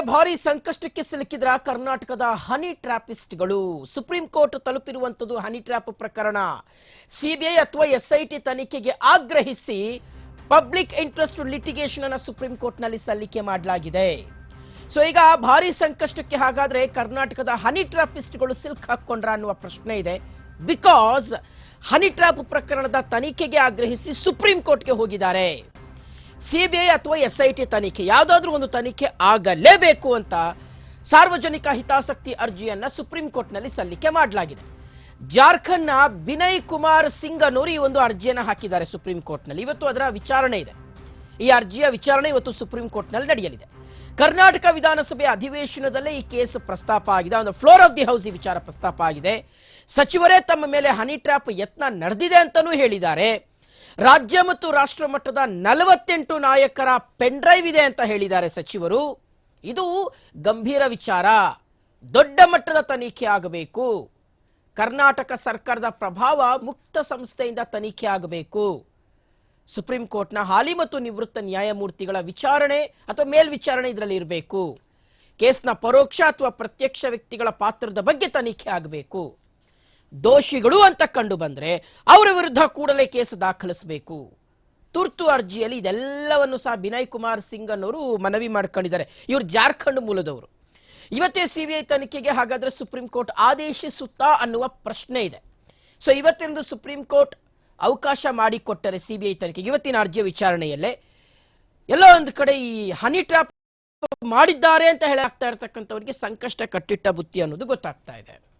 ಭಾರಿ ಸಂಕಷ್ಟಕ್ಕೆ ಸಿಲುಕಿದ್ರ ಕರ್ನಾಟಕದ ಹನಿ ಟ್ರಾಪಿಸ್ಟ್ಗಳು. ಸುಪ್ರೀಂ ಕೋರ್ಟ್ ತಲುಪಿರುವಂತದ್ದು ಹನಿ ಟ್ರ್ಯಾಪ್ ಪ್ರಕರಣ. ಸಿಬಿಐ ಅಥವಾ ಎಸ್ಐಟಿ ತನಿಖೆಗೆ ಆಗ್ರಹಿಸಿ ಪಬ್ಲಿಕ್ ಇಂಟ್ರೆಸ್ಟ್ ಲಿಟಿಗೇಷನ್ ಅನ್ನು ಸುಪ್ರೀಂ ಕೋರ್ಟ್ನಲ್ಲಿ ಸಲ್ಲಿಕೆ ಮಾಡಲಾಗಿದೆ. ಸೊ, ಈಗ ಭಾರಿ ಸಂಕಷ್ಟಕ್ಕೆ ಹಾಗಾದ್ರೆ ಕರ್ನಾಟಕದ ಹನಿ ಟ್ರಾಪಿಸ್ಟ್ಗಳು ಸಿಲ್ಕ್ ಹಾಕೊಂಡ್ರ ಅನ್ನುವ ಪ್ರಶ್ನೆ ಇದೆ. ಬಿಕಾಸ್ ಹನಿ ಟ್ರ್ಯಾಪ್ ಪ್ರಕರಣದ ತನಿಖೆಗೆ ಆಗ್ರಹಿಸಿ ಸುಪ್ರೀಂ ಕೋರ್ಟ್ಗೆ ಹೋಗಿದ್ದಾರೆ. ಸಿಬಿಐ ಅಥವಾ ಎಸ್ ಐ ಟಿ ತನಿಖೆ, ಯಾವುದಾದ್ರೂ ಒಂದು ತನಿಖೆ ಆಗಲೇಬೇಕು ಅಂತ ಸಾರ್ವಜನಿಕ ಹಿತಾಸಕ್ತಿ ಅರ್ಜಿಯನ್ನು ಸುಪ್ರೀಂ ಕೋರ್ಟ್ನಲ್ಲಿ ಸಲ್ಲಿಕೆ ಮಾಡಲಾಗಿದೆ. ಜಾರ್ಖಂಡ್ನ ಬಿನಯ್ ಕುಮಾರ್ ಸಿಂಗ್ ಅನ್ನೋರು ಈ ಒಂದು ಅರ್ಜಿಯನ್ನು ಹಾಕಿದ್ದಾರೆ ಸುಪ್ರೀಂ ಕೋರ್ಟ್ನಲ್ಲಿ. ಇವತ್ತು ಅದರ ವಿಚಾರಣೆ ಇದೆ. ಈ ಅರ್ಜಿಯ ವಿಚಾರಣೆ ಇವತ್ತು ಸುಪ್ರೀಂ ಕೋರ್ಟ್ನಲ್ಲಿ ನಡೆಯಲಿದೆ. ಕರ್ನಾಟಕ ವಿಧಾನಸಭೆ ಅಧಿವೇಶನದಲ್ಲೇ ಈ ಕೇಸ್ ಪ್ರಸ್ತಾಪ ಆಗಿದೆ. ಒಂದು ಫ್ಲೋರ್ ಆಫ್ ದಿ ಹೌಸ್ ಈ ವಿಚಾರ ಪ್ರಸ್ತಾಪ ಆಗಿದೆ. ಸಚಿವರೇ ತಮ್ಮ ಮೇಲೆ ಹನಿ ಟ್ರ್ಯಾಪ್ ಯತ್ನ ನಡೆದಿದೆ ಅಂತಲೂ ಹೇಳಿದ್ದಾರೆ. ರಾಜ್ಯ ಮತ್ತು ರಾಷ್ಟ್ರ ಮಟ್ಟದ ನಲವತ್ತೆಂಟು ನಾಯಕರ ಪೆನ್ಡ್ರೈವ್ ಇದೆ ಅಂತ ಹೇಳಿದ್ದಾರೆ ಸಚಿವರು. ಇದು ಗಂಭೀರ ವಿಚಾರ. ದೊಡ್ಡ ಮಟ್ಟದ ತನಿಖೆ ಆಗಬೇಕು. ಕರ್ನಾಟಕ ಸರ್ಕಾರದ ಪ್ರಭಾವ ಮುಕ್ತ ಸಂಸ್ಥೆಯಿಂದ ತನಿಖೆ ಆಗಬೇಕು. ಸುಪ್ರೀಂ ಕೋರ್ಟ್ನ ಹಾಲಿ ಮತ್ತು ನಿವೃತ್ತ ನ್ಯಾಯಮೂರ್ತಿಗಳ ವಿಚಾರಣೆ ಅಥವಾ ಮೇಲ್ವಿಚಾರಣೆ ಇದರಲ್ಲಿ ಇರಬೇಕು. ಕೇಸ್ನ ಪರೋಕ್ಷ ಅಥವಾ ಪ್ರತ್ಯಕ್ಷ ವ್ಯಕ್ತಿಗಳ ಪಾತ್ರದ ಬಗ್ಗೆ ತನಿಖೆ ಆಗಬೇಕು. ದೋಷಿಗಳು ಅಂತ ಕಂಡು ಬಂದರೆ ಅವರ ವಿರುದ್ಧ ಕೂಡಲೇ ಕೇಸ್ ದಾಖಲಿಸಬೇಕು. ತುರ್ತು ಅರ್ಜಿಯಲ್ಲಿ ಇದೆಲ್ಲವನ್ನು ಸಹ ವಿನಯ್ ಕುಮಾರ್ ಸಿಂಗ್ ಅನ್ನೋರು ಮನವಿ ಮಾಡ್ಕೊಂಡಿದ್ದಾರೆ. ಇವರು ಜಾರ್ಖಂಡ್ ಮೂಲದವರು. ಇವತ್ತೇ ಸಿಬಿಐ ತನಿಖೆಗೆ ಹಾಗಾದರೆ ಸುಪ್ರೀಂ ಕೋರ್ಟ್ ಆದೇಶಿಸುತ್ತಾ ಅನ್ನುವ ಪ್ರಶ್ನೆ ಇದೆ. ಸೊ ಇವತ್ತಿನದು ಸುಪ್ರೀಂ ಕೋರ್ಟ್ ಅವಕಾಶ ಮಾಡಿಕೊಟ್ಟರೆ ಸಿಬಿಐ ತನಿಖೆಗೆ ಇವತ್ತಿನ ಅರ್ಜಿಯ ವಿಚಾರಣೆಯಲ್ಲೇ ಎಲ್ಲ ಒಂದು ಕಡೆ ಈ ಹನಿ ಟ್ರಾಪ್ ಮಾಡಿದ್ದಾರೆ ಅಂತ ಹೇಳಾಗ್ತಾ ಇರತಕ್ಕಂಥವ್ರಿಗೆ ಸಂಕಷ್ಟ ಕಟ್ಟಿಟ್ಟ ಬುತ್ತಿ ಅನ್ನೋದು ಗೊತ್ತಾಗ್ತಾ ಇದೆ.